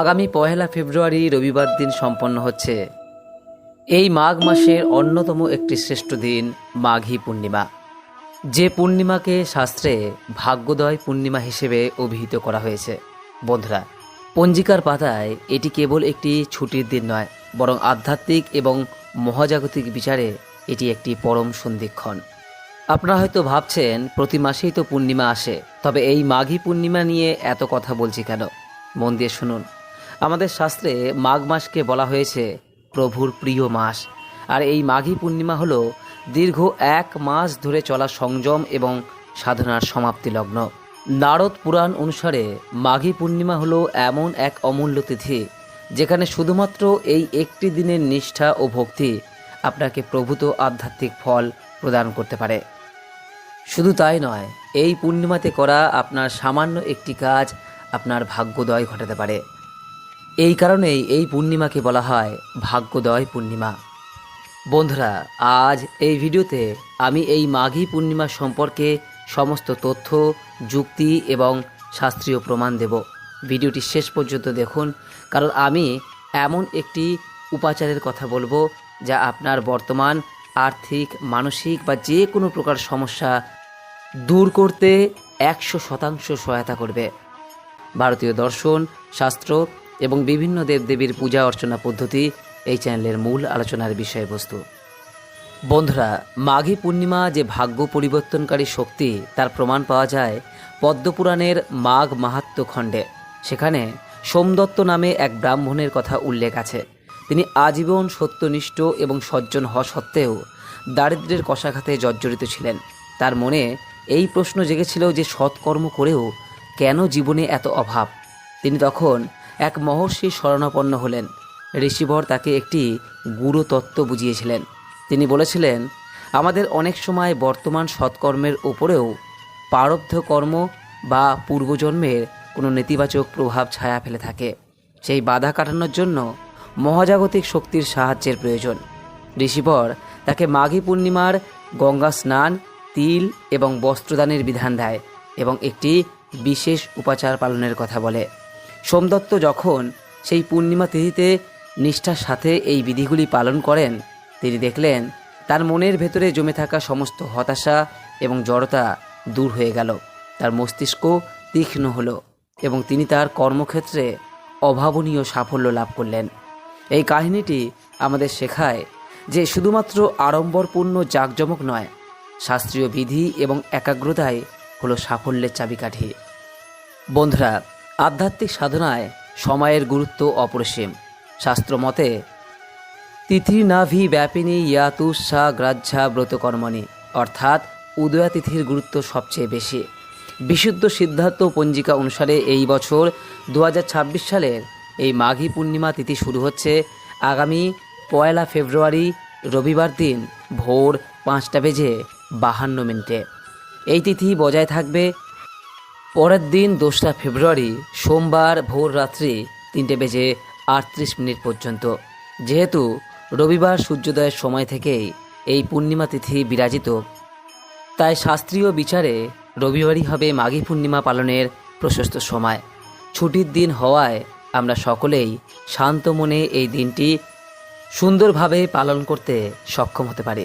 আগামী পহেলা ফেব্রুয়ারি রবিবার দিন সম্পন্ন হচ্ছে। এই মাঘ মাসের অন্যতম একটি শ্রেষ্ঠ দিন, মাঘী পূর্ণিমা। যে পূর্ণিমাকে শাস্ত্রে ভাগ্যোদয় পূর্ণিমা হিসেবে অভিহিত করা হয়েছে। বন্ধুরা, পঞ্জিকার পাতায় এটি কেবল একটি ছুটির দিন নয়, বরং আধ্যাত্মিক এবং মহাজাগতিক বিচারে এটি একটি পরম সন্ধিক্ষণ। আপনারা হয়তো ভাবছেন, প্রতি মাসেই তো পূর্ণিমা আসে, তবে এই মাঘী পূর্ণিমা নিয়ে এত কথা বলছি কেন? মন দিয়ে শুনুন। আমাদের শাস্ত্রে মাঘ মাসকে বলা হয়েছে প্রভুর প্রিয় মাস। আর এই মাঘী পূর্ণিমা হলো দীর্ঘ এক মাস ধরে চলা সংযম এবং সাধনার সমাপ্তি লগ্ন নারদ পুরাণ অনুসারে মাঘী পূর্ণিমা হলো এমন এক অমূল্য তিথি, যেখানে শুধুমাত্র এই একটি দিনের নিষ্ঠা ও ভক্তি আপনাকে প্রভূত আধ্যাত্মিক ফল প্রদান করতে পারে। শুধু তাই নয়, এই পূর্ণিমাতে করা আপনার সামান্য একটি কাজ আপনার ভাগ্যোদয় ঘটাতে পারে। এই কারণেই এই পূর্ণিমাকে বলা হয় ভাগ্যদয় পূর্ণিমা। বন্ধুরা, আজ এই ভিডিওতে আমি এই মাঘী পূর্ণিমা সম্পর্কে সমস্ত তথ্য, যুক্তি এবং শাস্ত্রীয় প্রমাণ দেব। ভিডিওটি শেষ পর্যন্ত দেখুন, কারণ আমি এমন একটি উপাচারের কথা বলব যা আপনার বর্তমান আর্থিক, মানসিক বা যে কোনো প্রকার সমস্যা দূর করতে একশো শতাংশ সহায়তা করবে। ভারতীয় দর্শন, শাস্ত্র এবং বিভিন্ন দেবদেবীর পূজা অর্চনা পদ্ধতি এই চ্যানেলের মূল আলোচনার বিষয়বস্তু। বন্ধুরা, মাঘী পূর্ণিমা যে ভাগ্য পরিবর্তনকারী শক্তি, তার প্রমাণ পাওয়া যায় পদ্মপুরাণের মাঘ মাহাত্ম্য খণ্ডে। সেখানে সোমদত্ত নামে এক ব্রাহ্মণের কথা উল্লেখ আছে। তিনি আজীবন সত্যনিষ্ঠ এবং সজ্জন হওয়া সত্ত্বেও দারিদ্র্যের কষাঘাতে জর্জরিত ছিলেন। তার মনে এই প্রশ্ন জেগেছিল যে সৎকর্ম করেও কেন জীবনে এত অভাব? তিনি তখন এক মহর্ষি শরণাপন্ন হলেন। ঋষিবর তাকে একটি গুরু তত্ত্ব বুঝিয়েছিলেন। তিনি বলেছিলেন, আমাদের অনেক সময় বর্তমান সৎকর্মের ওপরেও প্রারব্ধ কর্ম বা পূর্বজন্মের কোনো নেতিবাচক প্রভাব ছায়া ফেলে থাকে। সেই বাধা কাটানোর জন্য মহাজাগতিক শক্তির সাহায্যের প্রয়োজন। ঋষিবর তাকে মাঘী পূর্ণিমার গঙ্গা স্নান, তিল এবং বস্ত্রদানের বিধান দেয় এবং একটি বিশেষ উপাচার পালনের কথা বলে। সোমদত্ত যখন সেই পূর্ণিমা তিথিতে নিষ্ঠার সাথে এই বিধিগুলি পালন করেন, তিনি দেখলেন তার মনের ভেতরে জমে থাকা সমস্ত হতাশা এবং জড়তা দূর হয়ে গেল। তার মস্তিষ্ক তীক্ষ্ণ হলো এবং তিনি তার কর্মক্ষেত্রে অভাবনীয় সাফল্য লাভ করলেন। এই কাহিনীটি আমাদের শেখায় যে শুধুমাত্র আড়ম্বরপূর্ণ জাঁকজমক নয়, শাস্ত্রীয় বিধি এবং একাগ্রতাই হলো সাফল্যের চাবিকাঠি। বন্ধুরা আধ্যাত্মিক সাধনায় সময়ের গুরুত্ব অপরিসীম। শাস্ত্র মতে তিথি নাভি ব্যাপিনী ইয়াতুষা গ্রাহ্যা ব্রতকর্মণি, অর্থাৎ উদয়া তিথির গুরুত্ব সবচেয়ে বেশি। বিশুদ্ধ সিদ্ধার্থ পঞ্জিকা অনুসারে এই বছর দু হাজার ছাব্বিশ সালের এই মাঘী পূর্ণিমা তিথি শুরু হচ্ছে আগামী পয়লা ফেব্রুয়ারি, রবিবার দিন ভোর পাঁচটা বেজে বাহান্ন মিনিটে। এই তিথি বজায় থাকবে পরের দিন দোসরা ফেব্রুয়ারি, সোমবার ভোর রাত্রি তিনটে বেজে আটত্রিশ মিনিট পর্যন্ত। যেহেতু রবিবার সূর্যোদয়ের সময় থেকেই এই পূর্ণিমা তিথি বিরাজিত, তাই শাস্ত্রীয় বিচারে রবিবারই হবে মাঘী পূর্ণিমা পালনের প্রশস্ত সময়। ছুটির দিন হওয়ায় আমরা সকলেই শান্ত মনে এই দিনটি সুন্দরভাবে পালন করতে সক্ষম হতে পারি।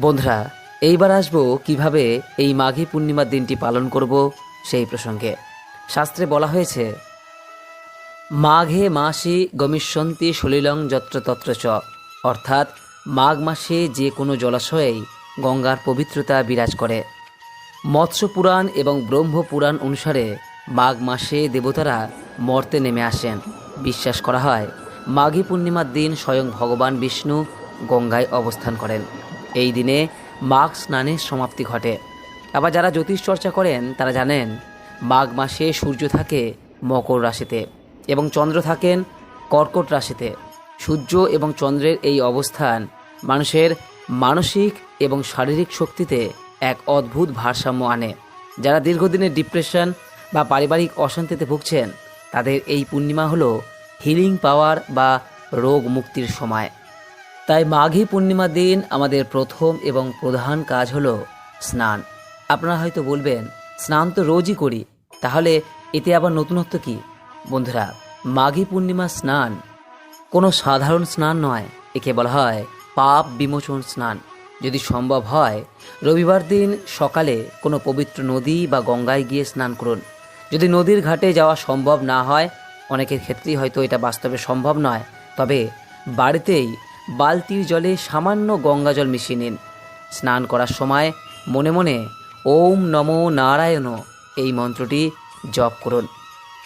বন্ধুরা এইবার আসব কীভাবে এই মাঘী পূর্ণিমার দিনটি পালন করব সেই প্রসঙ্গে। শাস্ত্রে বলা হয়েছে, মাঘে মাসি গমিষ্যন্তি সলিলং যত্র তত্র চ। অর্থাৎ, মাঘ মাসে যে কোনো জলাশয়েই গঙ্গার পবিত্রতা বিরাজ করে। মৎস্য পুরাণ এবং ব্রহ্ম পুরাণ অনুসারে মাঘ মাসে দেবতারা মর্তে নেমে আসেন। বিশ্বাস করা হয়, মাঘী পূর্ণিমার দিন স্বয়ং ভগবান বিষ্ণু গঙ্গায় অবস্থান করেন। এই দিনে মাঘ স্নানের সমাপ্তি ঘটে। আবার যারা জ্যোতিষ চর্চা করেন, তারা জানেন, মাঘ মাসে সূর্য থাকে মকর রাশিতে এবং চন্দ্র থাকেন কর্কট রাশিতে। সূর্য এবং চন্দ্রের এই অবস্থান মানুষের মানসিক এবং শারীরিক শক্তিতে এক অদ্ভুত ভারসাম্য আনে। যারা দীর্ঘদিনের ডিপ্রেশন বা পারিবারিক অশান্তিতে ভুগছেন, তাদের এই পূর্ণিমা হলো হিলিং পাওয়ার বা রোগ মুক্তির সময়। তাই মাঘী পূর্ণিমার দিন আমাদের প্রথম এবং প্রধান কাজ হলো স্নান। আপনারা হয়তো বলবেন, স্নান তো রোজই করি, তাহলে এতে আবার নতুনত্ব কি? বন্ধুরা, মাঘী পূর্ণিমা স্নান কোনো সাধারণ স্নান নয়, একে বলা হয় পাপ বিমোচন স্নান। যদি সম্ভব হয়, রবিবার দিন সকালে কোনো পবিত্র নদী বা গঙ্গায় গিয়ে স্নান করুন। যদি নদীর ঘাটে যাওয়া সম্ভব না হয়, অনেকের ক্ষেত্রেই হয়তো এটা বাস্তবে সম্ভব নয়, তবে বাড়িতেই বালতির জলে সামান্য গঙ্গা জল মিশিয়ে নিন। স্নান করার সময় মনে মনে ওম নমো নারায়ণ এই মন্ত্রটি জপ করুন।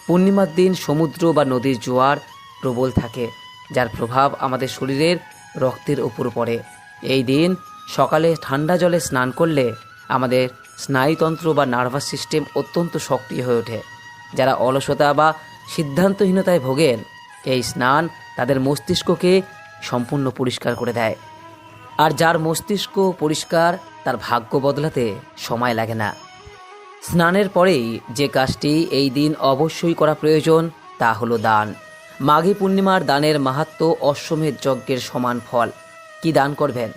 পূর্ণিমার দিন সমুদ্র বা নদীর জোয়ার প্রবল থাকে, যার প্রভাব আমাদের শরীরের রক্তের উপর পড়ে। এই দিন সকালে ঠান্ডা জলে স্নান করলে আমাদের স্নায়ুতন্ত্র বা নার্ভাস সিস্টেম অত্যন্ত সক্রিয় হয়ে ওঠে। যারা অলসতা বা সিদ্ধান্তহীনতায় ভোগেন, এই স্নান তাদের মস্তিষ্ককে সম্পূর্ণ পরিষ্কার করে দেয়। আর যার মস্তিষ্ক পরিষ্কার, তার ভাগ্য বদলাতে সময় লাগে না। স্নানের পরেই যে কাজটি এই দিন অবশ্যই করা প্রয়োজন, তা হলো দান। মাঘী পূর্ণিমার দানের মাহাত্ম অশ্বমেধ যজ্ঞের সমান ফল। কি দান করবেন?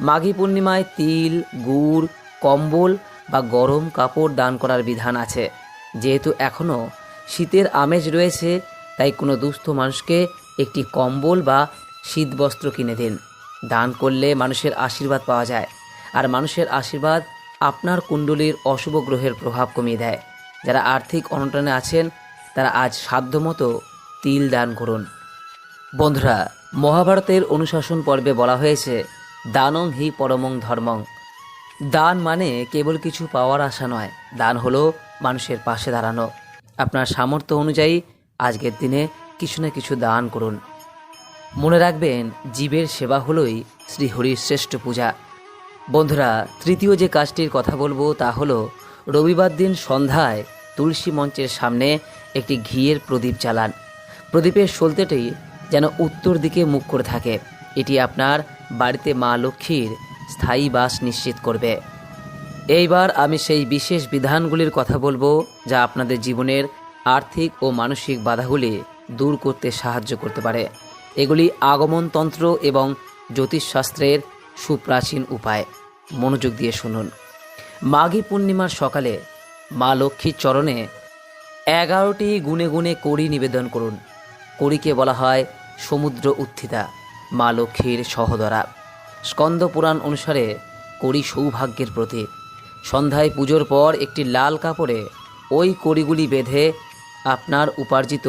মাঘী পূর্ণিমায় তিল, গুড়, কম্বল বা গরম কাপড় দান করার বিধান আছে। যেহেতু এখনও শীতের আমেজ রয়েছে, তাই কোনো দুস্থ মানুষকে একটি কম্বল বা শীতবস্ত্র কিনে দিন। দান করলে মানুষের আশীর্বাদ পাওয়া যায়। আর মানুষের আশীর্বাদ আপনার কুণ্ডলীর অশুভ গ্রহের প্রভাব কমিয়ে দেয়। যারা আর্থিক অনটনে আছেন, তারা আজ সাধ্যমতো তিল দান করুন। বন্ধুরা, মহাভারতের অনুশাসন পর্বে বলা হয়েছে, দানং হি পরমং ধর্মং। দান মানে কেবল কিছু পাওয়ার আশা নয়, দান হলো মানুষের পাশে দাঁড়ানো। আপনার সামর্থ্য অনুযায়ী আজকের দিনে কিছু না কিছু দান করুন। মনে রাখবেন, জীবের সেবা হলোই শ্রীহরির শ্রেষ্ঠ পূজা। বন্ধুরা, তৃতীয় যে কাজটির কথা বলব তা হলো, রবিবার দিন সন্ধ্যায় তুলসী মঞ্চের সামনে একটি ঘিয়ের প্রদীপ জ্বালান। প্রদীপের সলতেটি যেন উত্তর দিকে মুখ করে থাকে। এটি আপনার বাড়িতে মা লক্ষ্মীর স্থায়ী বাস নিশ্চিত করবে। এইবার আমি সেই বিশেষ বিধানগুলির কথা বলব, যা আপনাদের জীবনের আর্থিক ও মানসিক বাধাগুলি দূর করতে সাহায্য করতে পারে। এগুলি আগমনতন্ত্র এবং জ্যোতিষশাস্ত্রের সুপ্রাচীন উপায়। মনোযোগ দিয়ে শুনুন। মাঘী পূর্ণিমার সকালে মা লক্ষ্মীর চরণে এগারোটি গুণে গুণে কড়ি নিবেদন করুন। কড়িকে বলা হয় সমুদ্র উত্থিতা, মা লক্ষ্মীর সহদরা। স্কন্দ পুরাণ অনুসারে কড়ি সৌভাগ্যের প্রতীক। সন্ধ্যায় পুজোর পর একটি লাল কাপড়ে ওই কড়িগুলি বেঁধে আপনার উপার্জিত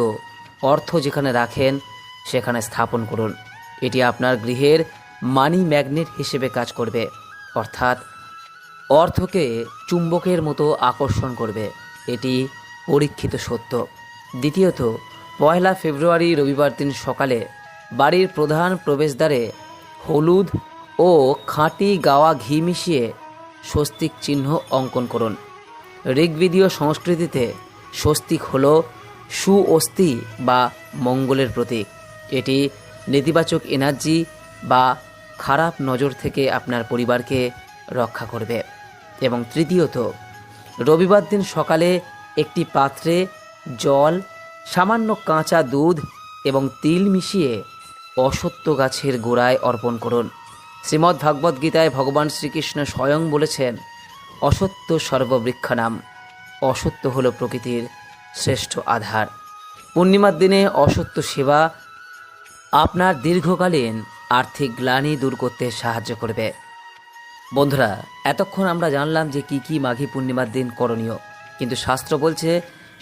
অর্থ যেখানে রাখেন সেখানে স্থাপন করুন। এটি আপনার গৃহের মানি ম্যাগনেট হিসেবে কাজ করবে। অর্থাৎ অর্থকে চুম্বকের মতো আকর্ষণ করবে। এটি পরীক্ষিত সত্য। দ্বিতীয়ত, পয়লা ফেব্রুয়ারি রবিবার দিন সকালে বাড়ির প্রধান প্রবেশদ্বারে হলুদ ও খাঁটি গাওয়া ঘি মিশিয়ে স্বস্তিক চিহ্ন অঙ্কন করুন। ঋগ্বেদীয় সংস্কৃতিতে স্বস্তিক হল সুঅস্থি বা মঙ্গলের প্রতীক। এটি নেতিবাচক এনার্জি বা খারাপ নজর থেকে আপনার পরিবারকে রক্ষা করবে। এবং তৃতীয়ত, রবিবার দিন সকালে একটি পাত্রে জল, সামান্য কাঁচা দুধ এবং তিল মিশিয়ে অসত্য গাছের গোড়ায় অর্পণ করুন। শ্রীমদ্ ভাগবত গীতায় ভগবান শ্রীকৃষ্ণ স্বয়ং বলেছেন অসত্য সর্ববৃক্ষানাম অসত্য হল প্রকৃতির শ্রেষ্ঠ আধার। পূর্ণিমার দিনে অসত্য সেবা আপনার দীর্ঘকালীন আর্থিক গ্লানি দূর করতে সাহায্য করবে। বন্ধুরা, এতক্ষণ আমরা জানলাম যে কি কি মাঘী পূর্ণিমার দিন করণীয়, কিন্তু শাস্ত্র বলছে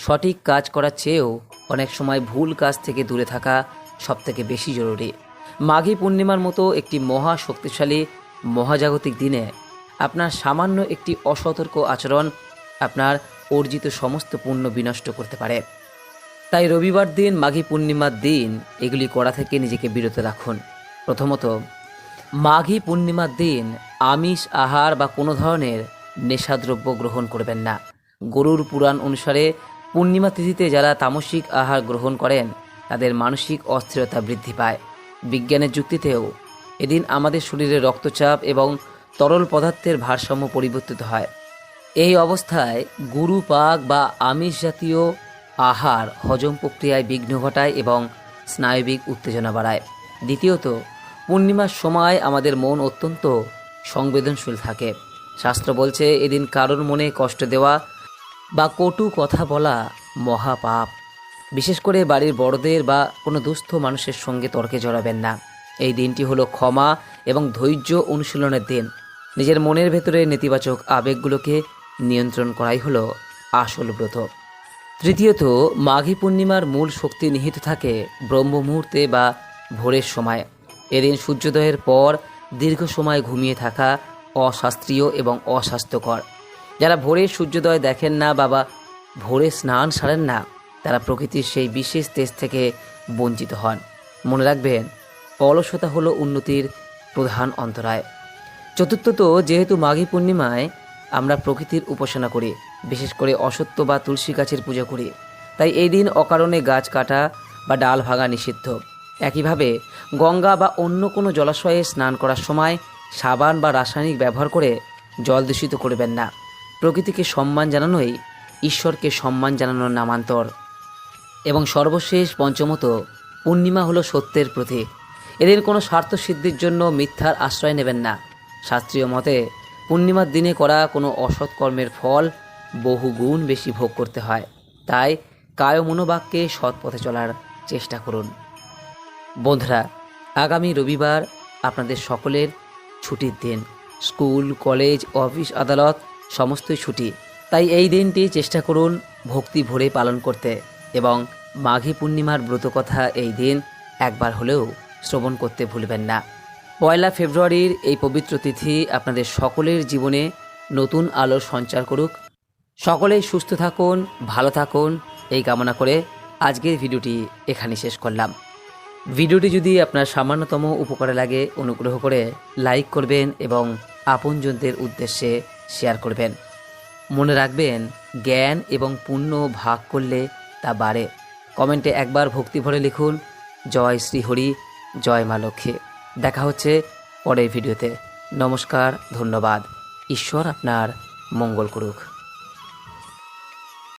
সঠিক কাজ করার চেয়েও অনেক সময় ভুল কাজ থেকে দূরে থাকা সবথেকে বেশি জরুরি। মাঘী পূর্ণিমার মতো একটি মহা শক্তিশালী, মহাজাগতিক দিনে আপনার সামান্য একটি অসতর্ক আচরণ আপনার অর্জিত সমস্ত পুণ্য বিনষ্ট করতে পারে। তাই রবিবার দিন, মাঘী পূর্ণিমার দিন এগুলি করা থেকে নিজেকে বিরত রাখুন। প্রথমত, মাঘী পূর্ণিমার দিন আমিষ, আহার বা কোনো ধরনের নেশাদ্রব্য গ্রহণ করবেন না। গরুর পুরাণ অনুসারে পূর্ণিমা তিথিতে যারা তামসিক আহার গ্রহণ করেন, তাদের মানসিক অস্থিরতা বৃদ্ধি পায়। বিজ্ঞানের যুক্তিতেও এদিন আমাদের শরীরে রক্তচাপ এবং তরল পদার্থের ভারসাম্য পরিবর্তিত হয়। এই অবস্থায় গুরু, পাক বা আমিষ জাতীয় আহার, হজম প্রক্রিয়ায় বিঘ্ন ঘটায় এবং স্নায়বিক উত্তেজনা বাড়ায়। দ্বিতীয়ত, পূর্ণিমার সময় আমাদের মন অত্যন্ত সংবেদনশীল থাকে। শাস্ত্র বলছে, এদিন কারোর মনে কষ্ট দেওয়া বা কটু কথা বলা মহাপাপ। বিশেষ করে বাড়ির বড়দের বা কোনো দুস্থ মানুষের সঙ্গে তর্কে জড়াবেন না। এই দিনটি হলো ক্ষমা এবং ধৈর্য অনুশীলনের দিন। নিজের মনের ভেতরে নেতিবাচক আবেগগুলোকে নিয়ন্ত্রণ করাই হলো আসল ব্রত। তৃতীয়ত, মাঘী পূর্ণিমার মূল শক্তি নিহিত থাকে ব্রহ্ম মুহূর্তে বা ভোরের সময়। এদিন সূর্যোদয়ের পর দীর্ঘ সময় ঘুমিয়ে থাকা অশাস্ত্রীয় এবং অস্বাস্থ্যকর। যারা ভোরে সূর্যোদয় দেখেন না বাবা ভোরে স্নান সারেন না, তারা প্রকৃতির সেই বিশেষ তেজ থেকে বঞ্চিত হন। মনে রাখবেন, অলসতা হলো উন্নতির প্রধান অন্তরায়। চতুর্থত, যেহেতু মাঘী পূর্ণিমায় আমরা প্রকৃতির উপাসনা করি বিশেষ করে অসত্য বা তুলসী গাছের পুজো করি। তাই এই দিন অকারণে গাছ কাটা বা ডাল ভাঙা নিষিদ্ধ। একইভাবে গঙ্গা বা অন্য কোনো জলাশয়ে স্নান করার সময় সাবান বা রাসায়নিক ব্যবহার করে জল দূষিত করবেন না। প্রকৃতিকে সম্মান জানানোই ঈশ্বরকে সম্মান জানানোর নামান্তর। এবং সর্বশেষ পঞ্চমত, পূর্ণিমা হলো সত্যের প্রতীক। এদিন কোনো স্বার্থ সিদ্ধির জন্য মিথ্যার আশ্রয় নেবেন না। শাস্ত্রীয় মতে, পূর্ণিমার দিনে করা কোনো অসৎ কর্মের ফল বহু গুণ বেশি ভোগ করতে হয়। তাই কায় মনোবাক্যে সৎ পথে চলার চেষ্টা করুন। বন্ধুরা, আগামী রবিবার আপনাদের সকলের ছুটির দিন। স্কুল, কলেজ, অফিস, আদালত সমস্তই ছুটি। তাই এই দিনটি চেষ্টা করুন ভক্তি ভরে পালন করতে এবং মাঘী পূর্ণিমার ব্রতকথা এই দিন একবার হলেও শ্রবণ করতে ভুলবেন না। পয়লা ফেব্রুয়ারির এই পবিত্র তিথি আপনাদের সকলের জীবনে নতুন আলোর সঞ্চার করুক। সকলেই সুস্থ থাকুন, ভালো থাকুন। এই কামনা করে আজকের ভিডিওটি এখানে শেষ করলাম। ভিডিওটি যদি আপনার সামান্যতম উপকারে লাগে, অনুগ্রহ করে লাইক করবেন এবং আপনজনদের উদ্দেশ্যে শেয়ার করবেন। মনে রাখবেন, জ্ঞান এবং পুণ্য ভাগ করলে তা বাড়ে। কমেন্টে একবার ভক্তি ভরে লিখুন, জয় শ্রীহরি, জয় মা লক্ষ্মী। দেখা হচ্ছে পরের ভিডিওতে। নমস্কার, ধন্যবাদ। ঈশ্বর আপনার মঙ্গল করুক।